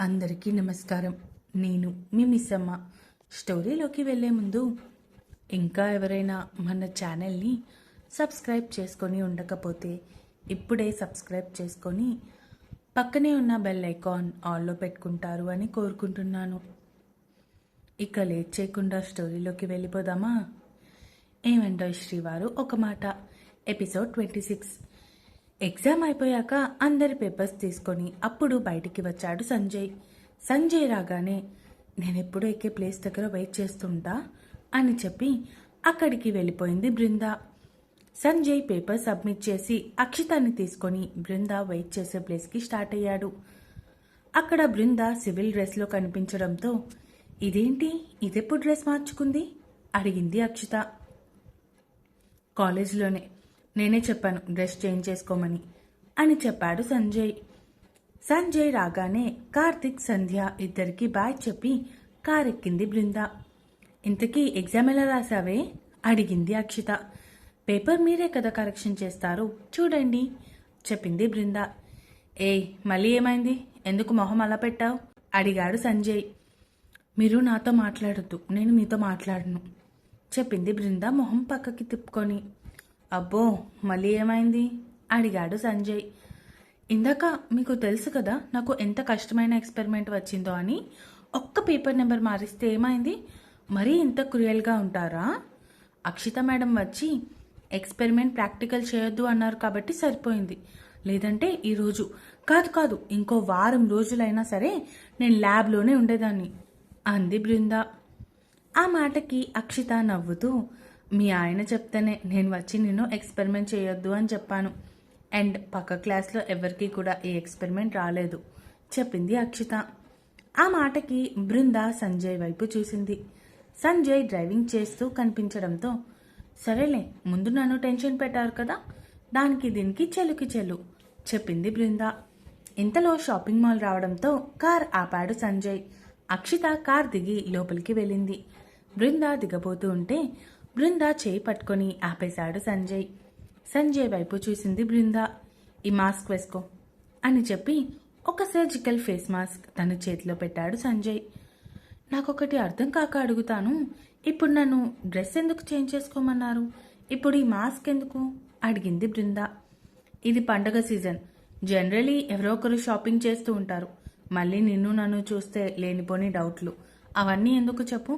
అందరికీ నమస్కారం. నేను మీ మిస్సమ్మ. స్టోరీలోకి వెళ్ళే ముందు ఇంకా ఎవరైనా మన ఛానల్ని సబ్స్క్రైబ్ చేసుకొని ఉండకపోతే ఇప్పుడే సబ్స్క్రైబ్ చేసుకొని పక్కనే ఉన్న బెల్ ఐకాన్ ఆల్లో పెట్టుకుంటారు అని కోరుకుంటున్నాను. ఇక లేట్ చేయకుండా స్టోరీలోకి వెళ్ళిపోదామా? ఏమంటావు శ్రీవారు? ఒక మాట. Episode twenty six. ఎగ్జామ్ అయిపోయాక అందరి పేపర్స్ తీసుకొని అప్పుడు బయటికి వచ్చాడు సంజయ్. సంజయ్ రాగానే నేను ఎప్పుడు ఎక్కే ప్లేస్ దగ్గర వెయిట్ చేస్తుంటా? అని చెప్పి అక్కడికి వెళ్ళిపోయింది బృంద. సంజయ్ పేపర్ సబ్మిట్ చేసి అక్షితాన్ని తీసుకొని బృంద వెయిట్ చేసే ప్లేస్కి స్టార్ట్ అయ్యాడు. అక్కడ బృంద సివిల్ డ్రెస్లో కనిపించడంతో ఇదేంటి? ఇదెప్పుడు డ్రెస్ మార్చుకుంది? అడిగింది అక్షిత. కాలేజీలోనే నేనే చెప్పాను డ్రెస్ చేంజ్ చేసుకోమని. అని చెప్పాడు సంజయ్. సంజయ్ రాగానే కార్తిక్ సంధ్య ఇద్దరికి బాయ్ చెప్పి కారెక్కింది బృంద. ఇంతకీ ఎగ్జామ్ ఎలా రాసావే అడిగింది అక్షిత. పేపర్ మీరే కదా కరెక్షన్ చేస్తారు చూడండి చెప్పింది బృంద. ఏయ్ మళ్ళీ ఏమైంది? ఎందుకు మొహం అలా పెట్టావు? అడిగాడు సంజయ్. మీరు నాతో మాట్లాడొద్దు నేను మీతో మాట్లాడను చెప్పింది బృంద మొహం పక్కకి తిప్పుకొని. అబ్బో మళ్ళీ ఏమైంది? అడిగాడు సంజయ్. ఇందాక మీకు తెలుసు కదా నాకు ఎంత కష్టమైన ఎక్స్పెరిమెంట్ వచ్చిందో అని. ఒక్క పేపర్ నెంబర్ మారిస్తే ఏమైంది? మరీ ఇంత క్రూయల్గా ఉంటారా? అక్షిత మేడం వచ్చి ఎక్స్పెరిమెంట్ ప్రాక్టికల్ చేయొద్దు అన్నారు కాబట్టి సరిపోయింది. లేదంటే ఈరోజు కాదు కాదు ఇంకో వారం రోజులైనా సరే నేను ల్యాబ్లోనే ఉండేదాన్ని అంది బృంద. ఆ మాటకి అక్షిత నవ్వుతూ మీ ఆయన చెప్తేనే నేను వచ్చి నిన్ను ఎక్స్పెరిమెంట్ చేయొద్దు అని చెప్పాను. అండ్ పక్క క్లాస్లో ఎవరికీ కూడా ఏ ఎక్స్పెరిమెంట్ రాలేదు. చెప్పింది అక్షిత. ఆ మాటకి బృంద సంజయ్ వైపు చూసింది. సంజయ్ డ్రైవింగ్ చేస్తూ కనిపించడంతో సరేలే ముందు నన్ను టెన్షన్ పెట్టారు కదా దానికి దీనికి చెలుకి చెల్లు చెప్పింది బృంద. ఇంతలో షాపింగ్ మాల్ రావడంతో కార్ ఆపాడు సంజయ్. అక్షిత కార్ దిగి లోపలికి వెళ్ళింది. బృంద దిగబోతూ ఉంటే బృంద చేయి పట్టుకొని ఆపేశాడు సంజయ్. సంజయ్ వైపు చూసింది బృంద. ఈ మాస్క్ వేసుకో అని చెప్పి ఒక సర్జికల్ ఫేస్ మాస్క్ తన చేతిలో పెట్టాడు సంజయ్. నాకొకటి అర్థం కాక అడుగుతాను. ఇప్పుడు నన్ను డ్రెస్ ఎందుకు చేంజ్ చేసుకోమన్నారు? ఇప్పుడు ఈ మాస్క్ ఎందుకు? అడిగింది బృంద. ఇది పండగ సీజన్. జనరలీ ఎవరో ఒకరు షాపింగ్ చేస్తూ ఉంటారు. మళ్ళీ నిన్ను నన్ను చూస్తే లేనిపోని డౌట్లు. అవన్నీ ఎందుకు చెప్పు?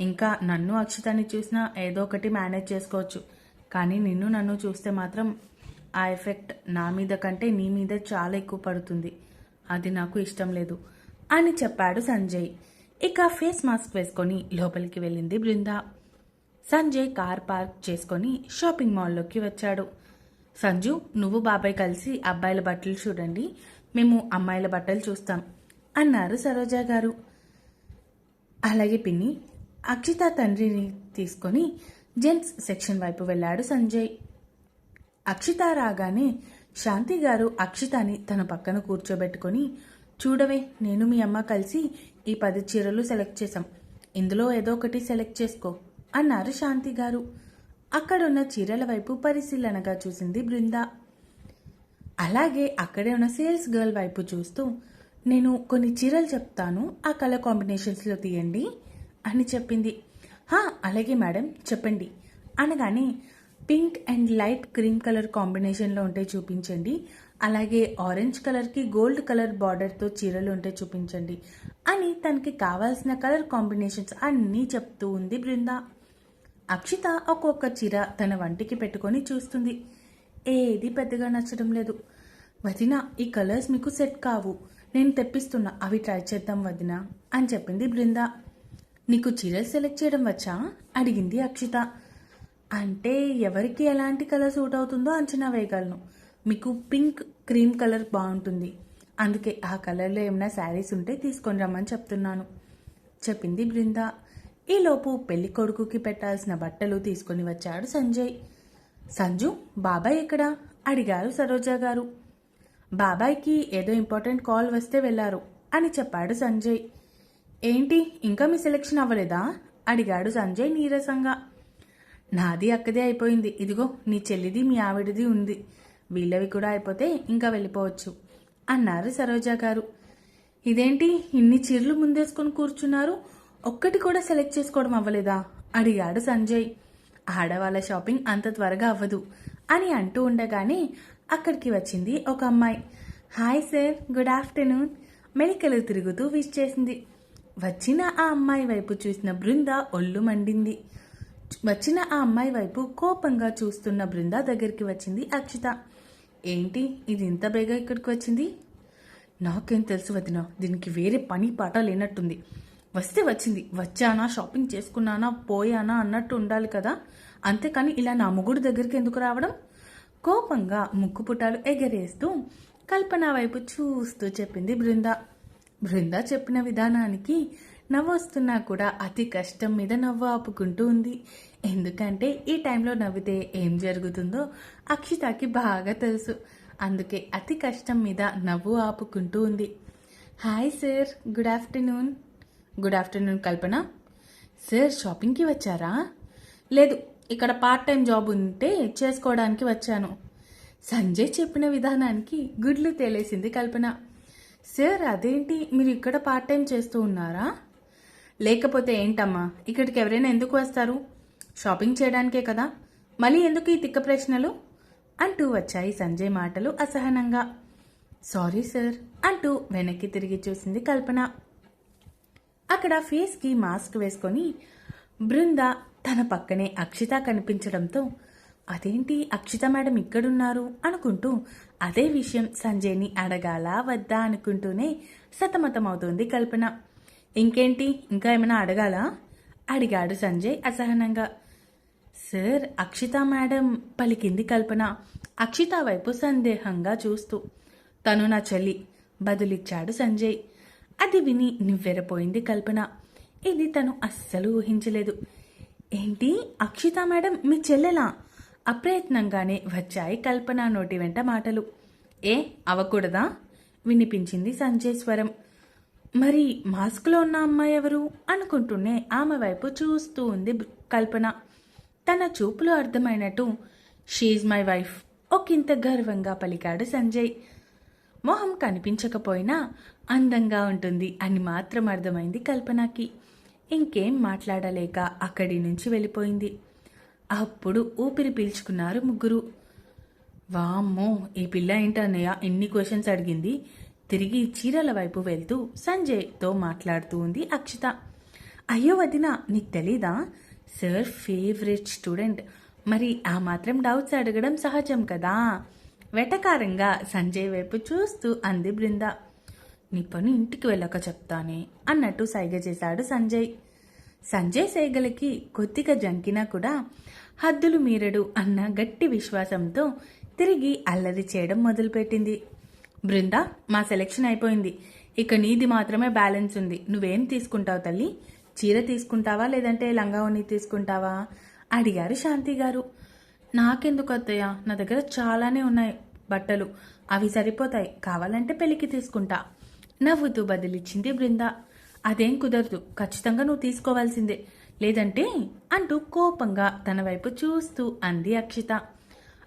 ఇంకా నన్ను అక్షితాన్ని చూసినా ఏదో ఒకటి మేనేజ్ చేసుకోవచ్చు. కానీ నిన్ను నన్ను చూస్తే మాత్రం ఆ ఎఫెక్ట్ నా మీద కంటే నీ మీద చాలా ఎక్కువ పడుతుంది. అది నాకు ఇష్టం లేదు. అని చెప్పాడు సంజయ్. ఇక ఫేస్ మాస్క్ వేసుకొని లోపలికి వెళ్ళింది బృంద. సంజయ్ కార్ పార్క్ చేసుకొని షాపింగ్ మాల్లోకి వచ్చాడు. సంజు నువ్వు బాబాయ్ కలిసి అబ్బాయిల బట్టలు చూడండి. మేము అమ్మాయిల బట్టలు చూస్తాం అన్నారు సరోజ గారు. అలాగే పిన్ని అక్షిత తండ్రిని తీసుకొని జెంట్స్ సెక్షన్ వైపు వెళ్ళాడు సంజయ్. అక్షిత రాగానే శాంతి గారు అక్షితాని తన పక్కన కూర్చోబెట్టుకొని చూడవే నేను మీ అమ్మ కలిసి ఈ పది చీరలు సెలెక్ట్ చేశాం. ఇందులో ఏదో ఒకటి సెలెక్ట్ చేసుకో అన్నారు శాంతి గారు. అక్కడున్న చీరల వైపు పరిశీలనగా చూసింది బృంద. అలాగే అక్కడే ఉన్న సేల్స్ గర్ల్ వైపు చూస్తూ నేను కొన్ని చీరలు చెప్తాను ఆ కలర్ కాంబినేషన్స్లో తీయండి. అని చెప్పింది. హా అలాగే మేడం చెప్పండి. అనగానే pink and light cream colour కాంబినేషన్లో ఉంటే చూపించండి. అలాగే ఆరెంజ్ కలర్కి గోల్డ్ కలర్ బార్డర్తో చీరలు ఉంటే చూపించండి అని తనకి కావాల్సిన కలర్ కాంబినేషన్స్ అన్నీ చెప్తూ ఉంది బృంద. అక్షిత ఒక్కొక్క చీర తన వంటికి పెట్టుకొని చూస్తుంది. ఏది పెద్దగా నచ్చడం లేదు. వదిన ఈ కలర్స్ మీకు సెట్ కావు. నేను తెప్పిస్తున్నా. అవి ట్రై చేద్దాం వదిన అని చెప్పింది బృంద. నీకు చీరలు సెలెక్ట్ చేయడం వచ్చా? అడిగింది అక్షిత. అంటే ఎవరికి ఎలాంటి కలర్ సూట్ అవుతుందో అంచనా వేయగలను. మీకు పింక్ క్రీమ్ కలర్ బాగుంటుంది. అందుకే ఆ కలర్లో ఏమైనా శారీస్ ఉంటే తీసుకొని రమ్మని చెప్తున్నాను. చెప్పింది బృంద. ఈలోపు పెళ్ళి కొడుకుకి పెట్టాల్సిన బట్టలు తీసుకొని వచ్చాడు సంజయ్. సంజు బాబాయ్ ఎక్కడా? అడిగారు సరోజా గారు. బాబాయ్కి ఏదో ఇంపార్టెంట్ కాల్ వస్తే వెళ్ళారు అని చెప్పాడు సంజయ్. ఏంటి ఇంకా మీ సెలెక్షన్ అవ్వలేదా? అడిగాడు సంజయ్ నీరసంగా. నాది అక్కదే అయిపోయింది. ఇదిగో నీ చెల్లిది మీ ఆవిడది ఉంది. వీళ్ళవి కూడా అయిపోతే ఇంకా వెళ్ళిపోవచ్చు అన్నారు సరోజా గారు. ఇదేంటి ఇన్ని చీరలు ముందేసుకొని కూర్చున్నారు? ఒక్కటి కూడా సెలెక్ట్ చేసుకోవడం అవ్వలేదా? అడిగాడు సంజయ్. ఆడవాళ్ళ షాపింగ్ అంత త్వరగా అవ్వదు అని అంటూ ఉండగానే అక్కడికి వచ్చింది ఒక అమ్మాయి. Hi sir good afternoon. మెలికలు తిరుగుతూ విష్ చేసింది. వచ్చిన ఆ అమ్మాయి వైపు చూసిన బృంద ఒళ్ళు మండింది. వచ్చిన ఆ అమ్మాయి వైపు కోపంగా చూస్తున్న బృంద దగ్గరికి వచ్చింది అక్షిత. ఏంటి? ఇది ఇంత బేగా ఇక్కడికి వచ్చింది? నాకేం తెలుసు వదిన దీనికి వేరే పని పాట లేనట్టుంది. వస్తే వచ్చింది. వచ్చానా? షాపింగ్ చేసుకున్నానా? పోయానా? అన్నట్టు ఉండాలి కదా. అంతేకాని ఇలా నా ముగుడు దగ్గరికి ఎందుకు రావడం? కోపంగా ముక్కు పుటాలు ఎగరేస్తూ కల్పన వైపు చూస్తూ చెప్పింది బృంద. బృంద చెప్పిన విధానానికి నవ్వొస్తున్నా కూడా అతి కష్టం మీద నవ్వు ఆపుకుంటూ ఉంది. ఎందుకంటే ఈ టైంలో నవ్వితే ఏం జరుగుతుందో అక్షితకి బాగా తెలుసు. అందుకే అతి కష్టం మీద నవ్వు ఆపుకుంటూ ఉంది. Hi sir good afternoon. Good afternoon Kalpana. Sir షాపింగ్కి వచ్చారా? లేదు ఇక్కడ పార్ట్ టైం జాబ్ ఉంటే చేసుకోవడానికి వచ్చాను. సంజయ్ చెప్పిన విధానానికి గుడ్లు తేలేసింది కల్పన. సార్ అదేంటి? మీరు ఇక్కడ పార్ట్ టైం చేస్తూ ఉన్నారా? లేకపోతే ఏంటమ్మా? ఇక్కడికి ఎవరైనా ఎందుకు వస్తారు? షాపింగ్ చేయడానికే కదా. మళ్ళీ ఎందుకు ఈ తిక్క ప్రశ్నలు? అంటూ వచ్చాయి సంజయ్ మాటలు అసహనంగా. సారీ సార్ అంటూ వెనక్కి తిరిగి చూసింది కల్పన. అక్కడ ఫేస్కి మాస్క్ వేసుకొని బృంద తన పక్కనే అక్షిత కనిపించడంతో అదేంటి అక్షిత మేడం ఇక్కడున్నారు అనుకుంటూ అదే విషయం సంజయ్ని అడగాలా వద్దా అనుకుంటూనే సతమతమవుతోంది కల్పన. ఇంకేంటి? ఇంకా ఏమైనా అడగాలా? అడిగాడు సంజయ్ అసహనంగా. సార్ అక్షిత మేడం పలికింది కల్పన. అక్షిత వైపు సందేహంగా చూస్తూ. తను నా చెల్లి బదులిచ్చాడు సంజయ్. అది విని నివ్వెరపోయింది కల్పన. ఇది తను అస్సలు ఊహించలేదు. ఏంటి? అక్షిత మేడం మీ చెల్లెలా? అప్రయత్నంగానే వచ్చాయి కల్పన నోటి వెంట మాటలు. ఏ అవకూడదా? వినిపించింది సంజయ్ స్వరం మరి మాస్క్లో ఉన్న అమ్మాయి ఎవరు? అనుకుంటూనే ఆమె వైపు చూస్తూ ఉంది కల్పన. తన చూపులో అర్థమైనట్టు షీజ్ మై వైఫ్ ఒకంత గర్వంగా పలికాడు సంజయ్. మొహం కనిపించకపోయినా అందంగా ఉంటుంది అని మాత్రం అర్థమైంది కల్పనకి. ఇంకేం మాట్లాడలేక అక్కడి నుంచి వెళ్ళిపోయింది. అప్పుడు ఊపిరి పీల్చుకున్నారు ముగ్గురు. వామ్మో ఈ పిల్ల ఏంటన్నయ్య? ఎన్ని క్వశ్చన్స్ అడిగింది. తిరిగి చీరల వైపు వెళ్తూ సంజయ్తో మాట్లాడుతూ ఉంది అక్షిత. అయ్యో వదిన నీకు తెలీదా? సార్ ఫేవరెట్ స్టూడెంట్ మరి ఆ మాత్రం డౌట్స్ అడగడం సహజం కదా? వెటకారంగా సంజయ్ వైపు చూస్తూ అంది బృంద. నీ పని ఇంటికి వెళ్ళక చెప్తానే అన్నట్టు సైగ చేశాడు సంజయ్. సంజయ్ సేగలకి కొద్దిగా జంకినా కూడా హద్దులు మీరడు అన్న గట్టి విశ్వాసంతో తిరిగి అల్లరి చేయడం మొదలుపెట్టింది. బృంద మా సెలెక్షన్ అయిపోయింది. ఇక నీది మాత్రమే బ్యాలెన్స్ ఉంది. నువ్వేం తీసుకుంటావు తల్లి? చీర తీసుకుంటావా లేదంటే లంగా తీసుకుంటావా? అడిగారు శాంతి గారు. నాకెందుకు అత్తయ్య? నా దగ్గర చాలానే ఉన్నాయి బట్టలు. అవి సరిపోతాయి. కావాలంటే పెళ్ళికి తీసుకుంటా. నవ్వుతూ బదిలిచ్చింది బృంద. అదేం కుదరదు. ఖచ్చితంగా నువ్వు తీసుకోవాల్సిందే. లేదంటే అంటూ కోపంగా తన వైపు చూస్తూ అంది అక్షిత.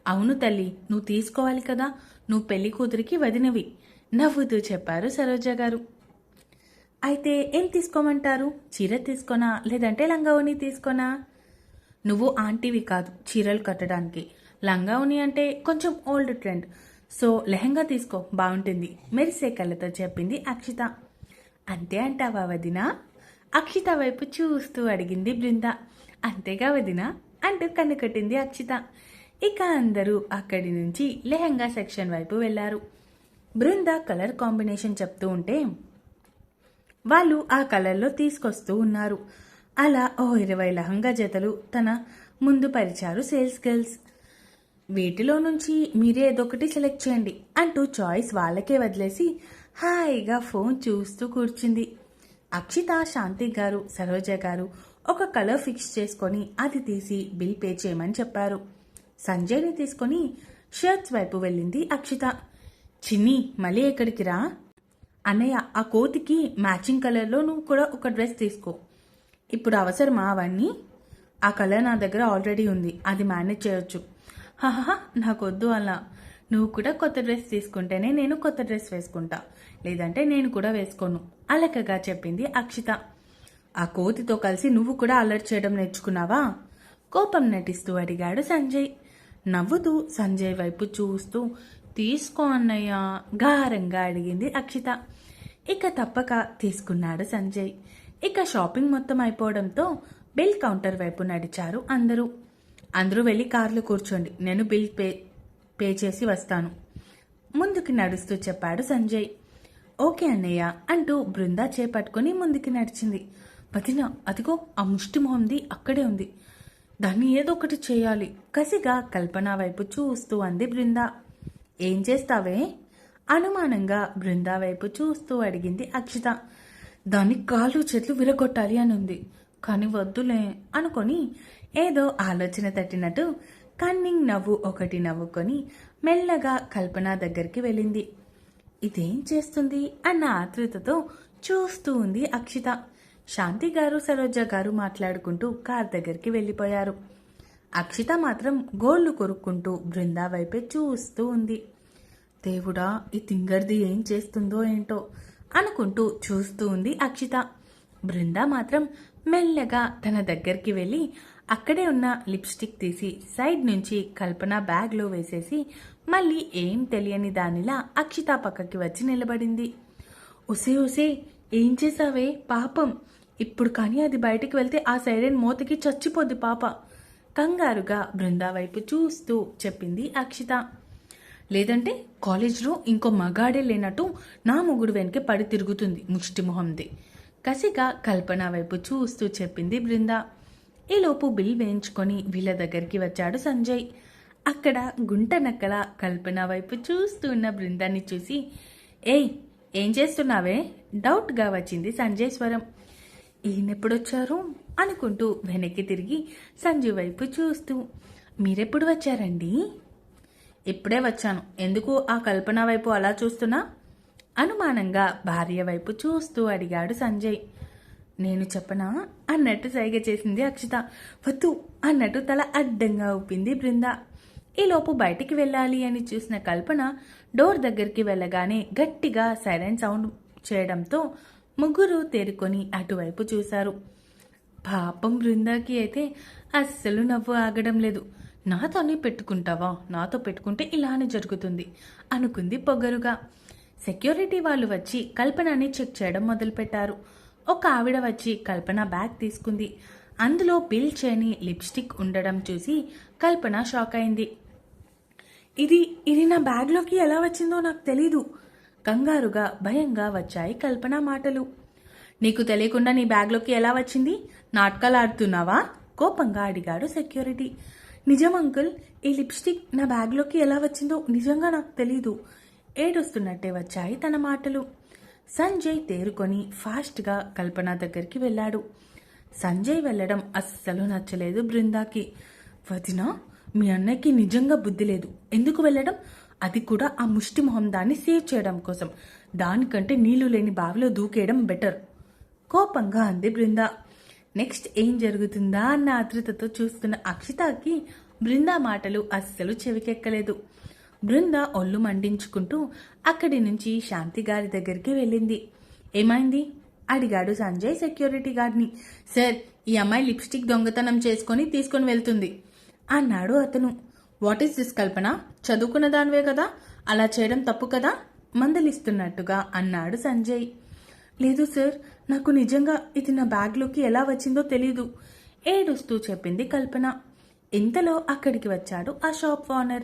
అవును తల్లి నువ్వు తీసుకోవాలి కదా. నువ్వు పెళ్ళి కూతురికి వదినవి. నవ్వుతూ చెప్పారు సరోజ గారు. అయితే ఏం తీసుకోమంటారు? చీర తీసుకోనా? లేదంటే లంగావోని తీసుకోనా? నువ్వు ఆంటీవి కాదు చీరలు కట్టడానికి. లంగావోని అంటే కొంచెం ఓల్డ్ ట్రెండ్. సో లెహంగా తీసుకో బాగుంటుంది మెరిసే కళ్ళతో చెప్పింది అక్షిత. అంతే అంటావా వదిన? అక్షిత వైపు చూస్తూ అడిగింది బృంద. అంతేగా వదిన? అంటూ కన్నుకట్టింది అక్షిత. ఇక అందరూ అక్కడి నుంచి లెహంగా సెక్షన్ వైపు వెళ్ళారు. బృంద కలర్ కాంబినేషన్ చెప్తూ ఉంటే వాళ్ళు ఆ కలర్లో తీసుకొస్తూ ఉన్నారు. అలా ఓ ఇరవై లహంగా జతలు తన ముందు పరిచారు సేల్స్ గర్ల్స్. వీటిలో నుంచి మీరే ఏదొకటి సెలెక్ట్ చేయండి అంటూ చాయిస్ వాళ్ళకే వదిలేసి హాయిగా ఫోన్ చూస్తూ కూర్చుంది. అక్షిత శాంతి గారు సరోజ గారు ఒక కలర్ ఫిక్స్ చేసుకొని అది తీసి బిల్ పే చేయమని చెప్పారు. సంజయ్ని తీసుకొని షర్ట్స్ వైపు వెళ్ళింది అక్షిత. చిన్ని మళ్ళీ ఎక్కడికి రా? అన్నయ్య ఆ కోతికి మ్యాచింగ్ కలర్లో నువ్వు కూడా ఒక డ్రెస్ తీసుకో. ఇప్పుడు అవసరమా అవన్నీ? ఆ కలర్ నా దగ్గర ఆల్రెడీ ఉంది. అది మేనేజ్ చేయొచ్చు. హహ నాకొద్దు అలా. నువ్వు కూడా కొత్త డ్రెస్ తీసుకుంటేనే నేను కొత్త డ్రెస్ వేసుకుంటా. లేదంటే నేను కూడా వేసుకోను. అలకగా చెప్పింది అక్షిత. ఆ కోతితో కలిసి నువ్వు కూడా అలర్ట్ చేయడం నేర్చుకున్నావా? కోపం నటిస్తూ అడిగాడు సంజయ్. నవ్వుతూ సంజయ్ వైపు చూస్తూ తీసుకో అన్నయ్య గారంగా అడిగింది అక్షిత. ఇక తప్పక తీసుకున్నాడు సంజయ్. ఇక షాపింగ్ మొత్తం అయిపోవడంతో బిల్ కౌంటర్ వైపు నడిచారు అందరూ. అందరూ వెళ్ళి కార్లు కూర్చోండి. నేను బిల్ పే పే చేసి వస్తాను. ముందుకు నడుస్తూ చెప్పాడు సంజయ్. ఓకే అన్నయ్య అంటూ బృందా చేపట్టుకుని ముందుకు నడిచింది. వదిన అదిగో ఆ ముష్టి మొహంది అక్కడే ఉంది. దాన్ని ఏదో ఒకటి చేయాలి. కసిగా కల్పన వైపు చూస్తూ అంది బృందా. ఏం చేస్తావే? అనుమానంగా బృందా వైపు చూస్తూ అడిగింది అక్షిత. దాని కాళ్ళు చేతులు విరగొట్టాలి అని ఉంది కానీ వద్దులే అనుకొని ఏదో ఆలోచన తట్టినట్టు కన్నింగ్ నవ్వు ఒకటి నవ్వుకొని మెల్లగా కల్పన దగ్గరికి వెళ్ళింది. ఇదేం చేస్తుంది? అన్న ఆతృతతో చూస్తూ ఉంది అక్షిత. శాంతి గారు సరోజ గారు మాట్లాడుకుంటూ కార్ దగ్గరికి వెళ్ళిపోయారు. అక్షిత మాత్రం గోళ్ళు కొరుక్కుంటూ బృందా వైపే చూస్తూ ఉంది. దేవుడా ఈ తింగర్ది ఏం చేస్తుందో ఏంటో? అనుకుంటూ చూస్తూ ఉంది అక్షిత. బృందా మాత్రం మెల్లగా తన దగ్గరికి వెళ్ళి అక్కడే ఉన్న లిప్స్టిక్ తీసి సైడ్ నుంచి కల్పన బ్యాగ్లో వేసేసి మళ్ళీ ఏం తెలియని దానిలా అక్షిత పక్కకి వచ్చి నిలబడింది. ఒసే ఒసే ఏం చేసావే పాపం. ఇప్పుడు కానీ అది బయటికి వెళ్తే ఆ సైరన్ మూతకి చచ్చిపోద్ది పాప. కంగారుగా బృందా వైపు చూస్తూ చెప్పింది అక్షిత. లేదంటే కాలేజ్లో ఇంకో మగాడే లేనట్టు నా మొగుడు వెనకే పడి తిరుగుతుంది ముష్టి మొహంది కసిగా కల్పన వైపు చూస్తూ చెప్పింది బృంద. ఈలోపు బిల్ వేయించుకొని వీళ్ళ దగ్గరికి వచ్చాడు సంజయ్. అక్కడ గుంట నక్కల కల్పన వైపు చూస్తూ ఉన్న బృందాన్ని చూసి ఏయ్ ఏం చేస్తున్నావే? డౌట్గా వచ్చింది సంజయ్ స్వరం. ఈయనెప్పుడొచ్చారు? అనుకుంటూ వెనక్కి తిరిగి సంజయ్ వైపు చూస్తూ మీరెప్పుడు వచ్చారండి? ఇప్పుడే వచ్చాను. ఎందుకు ఆ కల్పన వైపు అలా చూస్తున్నా? అనుమానంగా భార్య వైపు చూస్తూ అడిగాడు సంజయ్. నేను చెప్పనా? అన్నట్టు సైగ చేసింది అక్షిత. వద్దు అన్నట్టు తల అడ్డంగా ఊపింది బృంద. ఈలోపు బయటికి వెళ్ళాలి అని చూసిన కల్పన డోర్ దగ్గరికి వెళ్ళగానే గట్టిగా సైరన్ సౌండ్ చేయడంతో ముగ్గురు తేరుకొని అటువైపు చూశారు. పాపం బృందాకి అయితే అస్సలు నవ్వు ఆగడం లేదు. నాతోనే పెట్టుకుంటావా? నాతో పెట్టుకుంటే ఇలానే జరుగుతుంది అనుకుంది పొగరుగా. సెక్యూరిటీ వాళ్ళు వచ్చి కల్పనని చెక్ చేయడం మొదలుపెట్టారు. ఒక ఆవిడ వచ్చి కల్పన బ్యాగ్ తీసుకుంది. అందులో బిల్ చేయని లిప్స్టిక్ ఉండడం చూసి కల్పన షాక్ అయింది. ఇది ఇది నా బ్యాగ్లోకి ఎలా వచ్చిందో నాకు తెలీదు. కంగారుగా భయంగా వచ్చాయి కల్పన మాటలు. నీకు తెలియకుండా నీ బ్యాగ్లోకి ఎలా వచ్చింది? నాటకాలు ఆడుతున్నావా? కోపంగా అడిగాడు సెక్యూరిటీ. నిజం అంకుల్ ఈ లిప్స్టిక్ నా బ్యాగ్లోకి ఎలా వచ్చిందో నిజంగా నాకు తెలీదు. ఏడుస్తున్నట్టే వచ్చాయి తన మాటలు. సంజయ్ తేరుకొని ఫాస్ట్గా కల్పన దగ్గరికి వెళ్ళాడు. సంజయ్ వెళ్ళడం అస్సలు నచ్చలేదు బృందాకి. వదినా మీ అన్నయ్యకి నిజంగా బుద్ధి లేదు. ఎందుకు వెళ్ళడం? అది కూడా ఆ ముష్టి మొహం దాన్ని సేవ్ చేయడం కోసం. దానికంటే నీళ్ళు లేని బావిలో దూకేయడం బెటర్. కోపంగా అంది బృంద. నెక్స్ట్ ఏం జరుగుతుందా అన్న ఆతృతతో చూస్తున్న అక్షితకి బృందా మాటలు అస్సలు చెవికెక్కలేదు. బృంద ఒళ్ళు మండించుకుంటూ అక్కడి నుంచి శాంతి గారి దగ్గరికి వెళ్ళింది. ఏమైంది? అడిగాడు సంజయ్ సెక్యూరిటీ గార్డ్ని. సార్ ఈ అమ్మాయి లిప్స్టిక్ దొంగతనం చేసుకొని తీసుకొని వెళ్తుంది అన్నాడు అతను. What is this Kalpana? చదువుకున్న దానివే కదా? అలా చేయడం తప్పు కదా? మందలిస్తున్నట్టుగా అన్నాడు సంజయ్. లేదు సార్ నాకు నిజంగా ఇది నా బ్యాగ్లోకి ఎలా వచ్చిందో తెలీదు ఏడుస్తూ చెప్పింది కల్పన. ఇంతలో అక్కడికి వచ్చాడు ఆ షాప్ ఓనర్.